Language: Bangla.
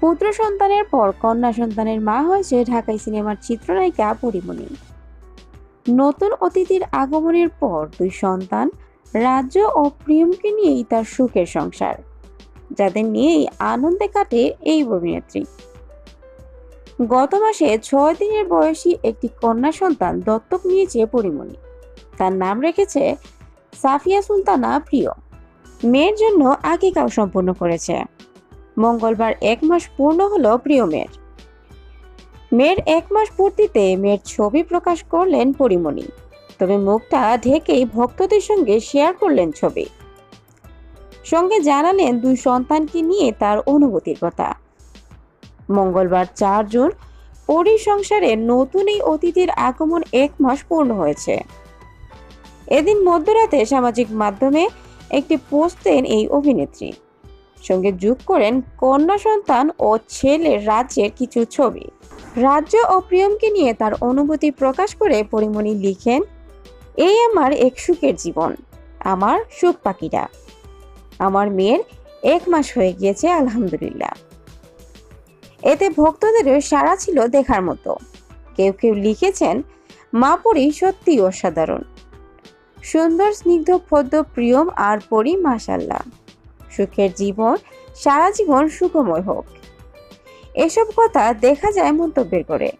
পুত্র সন্তানের পর কন্যা সন্তানের মা হয়েছে ঢাকাই সিনেমার চিত্রনায়িকা পরিমণি। নতুন অতিথির আগমনের পর দুই সন্তান রাজ্য ও প্রিয়মকে নিয়েই তার সুখের সংসার, যাদের নিয়েই আনন্দে কাটে এই অভিনেত্রী। গত মাসে ছয় দিনের বয়সী একটি কন্যা সন্তান দত্তক নিয়েছে পরিমণি। তার নাম রেখেছে সাফিয়া সুলতানা প্রিয়। মেয়ের জন্য আকিকাও সম্পূর্ণ করেছে। মঙ্গলবার এক মাস পূর্ণ হলো প্রিয় মেয়ের। মেয়ের এক মাস পূর্তিতে মেয়ের ছবি প্রকাশ করলেন পরিমণি। তবে মুখটা ঢেকেই ভক্তদের সঙ্গে শেয়ার করলেন ছবি। সঙ্গে জানালেন দুই সন্তানকে নিয়ে তার অনুভূতির কথা। মঙ্গলবার চার জুন পরি সংসারে নতুন এই অতিথির আগমন এক মাস পূর্ণ হয়েছে। এদিন মধ্যরাতে সামাজিক মাধ্যমে একটি পোস্ট দেন এই অভিনেত্রী। সঙ্গে যোগ করেন কন্যা সন্তান ও ছেলের রাজ্যের কিছু ছবি। রাজ্য ও প্রিয়মকে নিয়ে তার অনুভূতি প্রকাশ করে পরিমণি লিখেন, এই আমার এক সুখের জীবন, আমার সুখ পাখিরা। আমার মেয়ের এক মাস হয়ে গিয়েছে, আলহামদুলিল্লাহ। এতে ভক্তদেরও সাড়া ছিল দেখার মতো। কেউ কেউ লিখেছেন মা পরি সত্যি অসাধারণ। সুন্দর, স্নিগ্ধ, পদ্ম, প্রিয়ম আর পরি মাসাল্লাহ সুখের জীবন সারা জীবন সুখময় হোক। এসব কথা দেখা যায় মন্তব্যের করে।